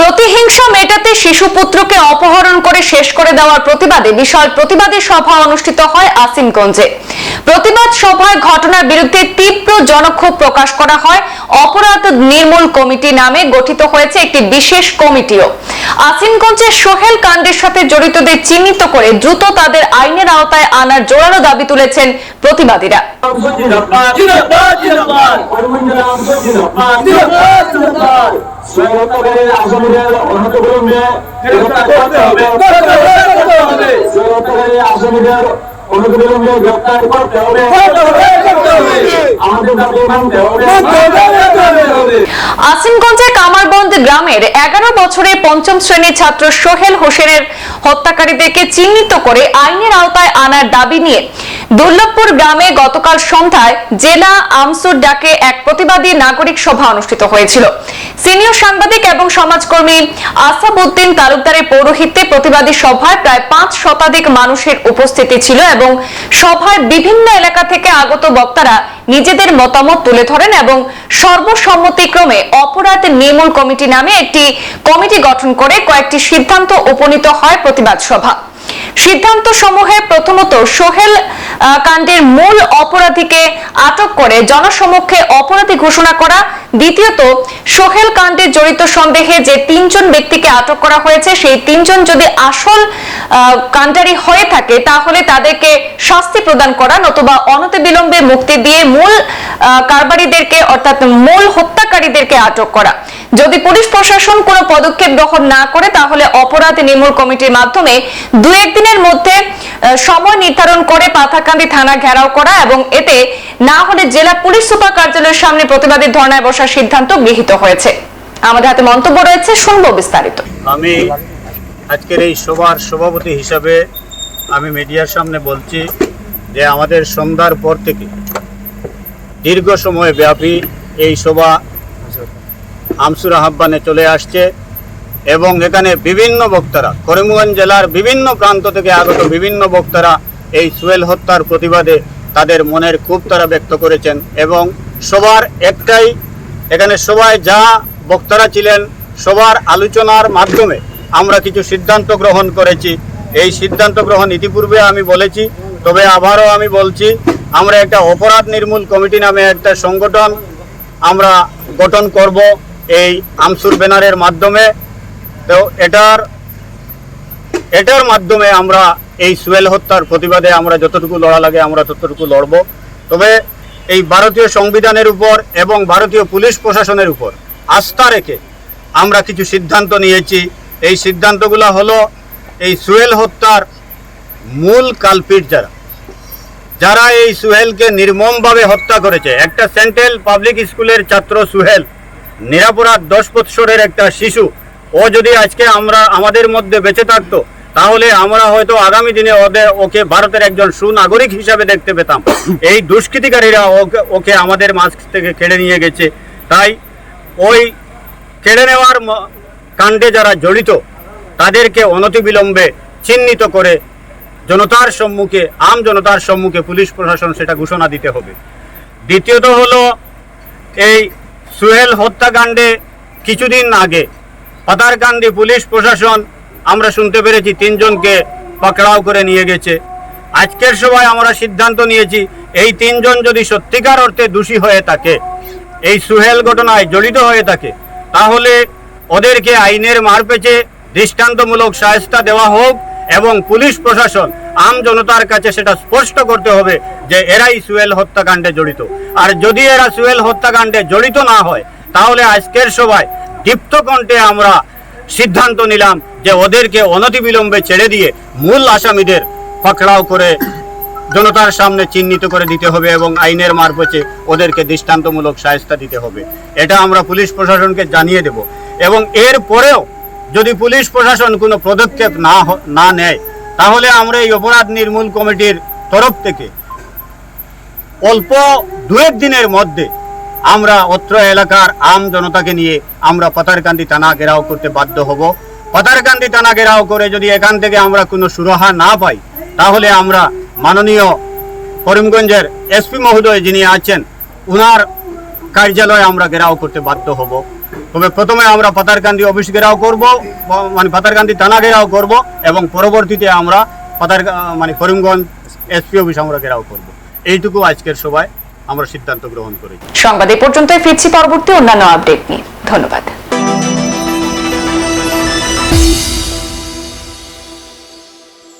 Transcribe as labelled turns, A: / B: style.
A: প্রতিহিংসা মেটাতে শিশু পুত্রকে অপহরণ করে শেষ করে দেওয়ার প্রতিবাদে বিশাল প্রতিবাদী সভা অনুষ্ঠিত হয় আসিমগঞ্জে প্রতিবাদ সভায় ঘটনার বিরুদ্ধে তীব্র জনক্ষোভ প্রকাশ করা হয়। অপরাধ নির্মূল কমিটি নামে গঠিত হয়েছে একটি বিশেষ কমিটিও। আসিমগঞ্জের সোহেল কাণ্ডের সাথে জড়িতদের চিহ্নিত করে দ্রুত তাদের আইনের আওতায় আনার জোরালো দাবি তুলেছেন প্রতিবাদীরা।
B: আমাদের দাবি মানতে হবে।
A: আসিমগঞ্জের কামারবন্দ গ্রামের এগারো বছরের পঞ্চম শ্রেণির ছাত্র সোহেল হোসেনের হত্যাকারীদেরকে চিহ্নিত করে আইনের আওতায় আনার দাবি নিয়ে দুর্লভপুর গ্রামে গতকাল সন্ধ্যায় জেলা আমসুর ডাকে এক প্রতিবাদী নাগরিক সভা অনুষ্ঠিত হয়েছিল। সিনিয়র সাংবাদিক এবং সমাজকর্মী আসাবুদ্দিন তালুকদারের পৌরোহিত্যে প্রতিবাদী সভায় প্রায় পাঁচ শতাধিক মানুষের উপস্থিতি ছিল এবং সভায় বিভিন্ন এলাকা থেকে আগত বক্তারা নিজেদের মতামত তুলে ধরেন এবং সর্বসম্মতিক্রমে অপরাধ নির্মূল কমিটি নামে একটি কমিটি গঠন করে কয়েকটি সিদ্ধান্ত উপনীত হয় প্রতিবাদ সভা। সিদ্ধান্ত সমূহে প্রথমত সোহেল কাণ্ডের মূল অপরাধীকে আটক করে জনসমক্ষে অপরাধী ঘোষণা করা। দ্বিতীয়ত, সোহেল কাণ্ডে জড়িত সন্দেহে যে তিনজন ব্যক্তিকে আটক করা হয়েছে, সেই তিনজন যদি আসল কাণ্ডারি হয়ে থাকে, তাহলে তাদেরকে শাস্তি প্রদান করা নতুবা অনতিবিলম্বে মুক্তি দিয়ে মূল কারবারিদেরকে অর্থাৎ মূল হত্যাকারীদেরকে আটক করা। যদি পুলিশ প্রশাসন কোনো পদক্ষেপ গ্রহণ না করে, তাহলে অপরাধ নির্মূল কমিটির মাধ্যমে দু একদিনের মধ্যে সময় নির্ধারণ করে পাথাকান্দি থানা ঘেরাও করা এবং এতে না হলে জেলা পুলিশ সুপার কার্যালয়ের সামনে প্রতিবাদী ধর্নায় বসার সিদ্ধান্ত গৃহীত হয়েছে। আমাদের হাতে মন্তব্য রয়েছে, শুনব বিস্তারিত।
C: আমি আজকের এই সভার সভাপতি হিসাবে আমি মিডিয়ার সামনে বলছি যে আমাদের সন্ধ্যার পর থেকে দীর্ঘ সময় ব্যাপী এই সভা আমসুর আহ্বানে চলে আসছে। এবং এখানে বিভিন্ন বক্তারা, করিমগঞ্জ জেলার বিভিন্ন প্রান্ত থেকে আগত বিভিন্ন বক্তারা এই সুয়েল হত্যার প্রতিবাদে তাদের মনের খুব তারা ব্যক্ত করেছেন এবং সবার একটাই, এখানে সবাই যা বক্তারা ছিলেন, সবার আলোচনার মাধ্যমে আমরা কিছু সিদ্ধান্ত গ্রহণ করেছি। এই সিদ্ধান্ত গ্রহণ ইতিপূর্বে আমি বলেছি, তবে আবারও আমি বলছি, আমরা একটা অপরাধ নির্মূল কমিটি নামে একটা সংগঠন আমরা গঠন করব। এই আমসুর ব্যানারের মাধ্যমে তো এটার এটার মাধ্যমে আমরা এই সুয়েল হত্যার প্রতিবাদে আমরা যতটুকু লড়া লাগে আমরা ততটুকু লড়ব। তবে এই ভারতীয় সংবিধানের উপর এবং ভারতীয় পুলিশ প্রশাসনের উপর আস্থা রেখে আমরা কিছু সিদ্ধান্ত নিয়েছি। এই সিদ্ধান্তগুলো হলো এই সুয়েল হত্যার মূল কালপিট যারা যারা এই সুহেলকে নির্মমভাবে হত্যা করেছে। একটা সেন্ট্রাল পাবলিক স্কুলের ছাত্র সুহেল, নিরাপরাধ দশ বৎসরের একটা শিশু ও যদি আজকে আমরা আমাদের মধ্যে বেঁচে থাকতো, তাহলে আমরা হয়তো আগামী দিনে ওদের ওকে ভারতের একজন সুনাগরিক হিসাবে দেখতে পেতাম। এই দুষ্কৃতিকারীরা ওকে ওকে আমাদের মাঝ থেকে কেড়ে নিয়ে গেছে। তাই ওই কেড়ে নেওয়ার কাণ্ডে যারা জড়িত, তাদেরকে অনতিবিলম্বে চিহ্নিত করে জনতার সম্মুখে, আম জনতার সম্মুখে পুলিশ প্রশাসন সেটা ঘোষণা দিতে হবে। দ্বিতীয়ত হলো এই সুহেল হত্যাকাণ্ডে কিছুদিন আগে পাতারকান্দি পুলিশ প্রশাসন, আমরা শুনতে পেরেছি তিনজনকে পাকড়াও করে নিয়ে গেছে। আজকের সভায় আমরা সিদ্ধান্ত নিয়েছি, এই তিনজন যদি সত্যিকার অর্থে দোষী হয়ে থাকে, এই সুহেল ঘটনায় জড়িত হয়ে থাকে, তাহলে ওদেরকে আইনের মারপেচে দৃষ্টান্তমূলক সাহায্যতা দেওয়া হোক এবং পুলিশ প্রশাসন, আম জনতার কাছে সেটা স্পষ্ট করতে হবে যে এরাই সুয়েল হত্যাকাণ্ডে জড়িত। আর যদি এরা সুয়েল হত্যাকাণ্ডে জড়িত না হয়, তাহলে আজকের সভায় দীপ্ত কণ্ঠে আমরা সিদ্ধান্ত নিলাম যে ওদেরকে অনতিবিলম্বে ছেড়ে দিয়ে মূল আসামিদের পাকড়াও করে জনতার সামনে চিহ্নিত করে দিতে হবে এবং আইনের মারপথে ওদেরকে দৃষ্টান্তমূলক সাহায্যতা দিতে হবে। এটা আমরা পুলিশ প্রশাসনকে জানিয়ে দেব। এবং এর পরেও যদি পুলিশ প্রশাসন কোনো পদক্ষেপ না না নেয়, তাহলে আমরা এই অপরাধ নির্মূল কমিটির তরফ থেকে অল্প দু দিনের মধ্যে আমরা অত্র এলাকার আম জনতাকে নিয়ে আমরা পাতারকান্দি টানা ঘেরাও করতে বাধ্য হব। পাতারকান্দি টানা ঘেরাও করে যদি এখান থেকে আমরা কোনো সুরাহা না পাই, তাহলে আমরা মাননীয় করিমগঞ্জের এসপি মহোদয় যিনি আছেন, উনার কার্যালয়ে আমরা ঘেরাও করতে বাধ্য হব। তবে প্রথমে আমরা পাতারকান্দি অফিস ঘেরাও করব মানে পাতারকান্দি টানা ঘেরাও করব এবং পরবর্তীতে আমরা পাতার মানে করিমগঞ্জ এসপি অফিস আমরা ঘেরাও করব। এইটুকু আজকের সবাই আমরা সিদ্ধান্ত গ্রহণ করি
A: সংবাদ এ পর্যন্তই ফিরছি পরবর্তী অন্যান্য আপডেট নিয়ে। ধন্যবাদ।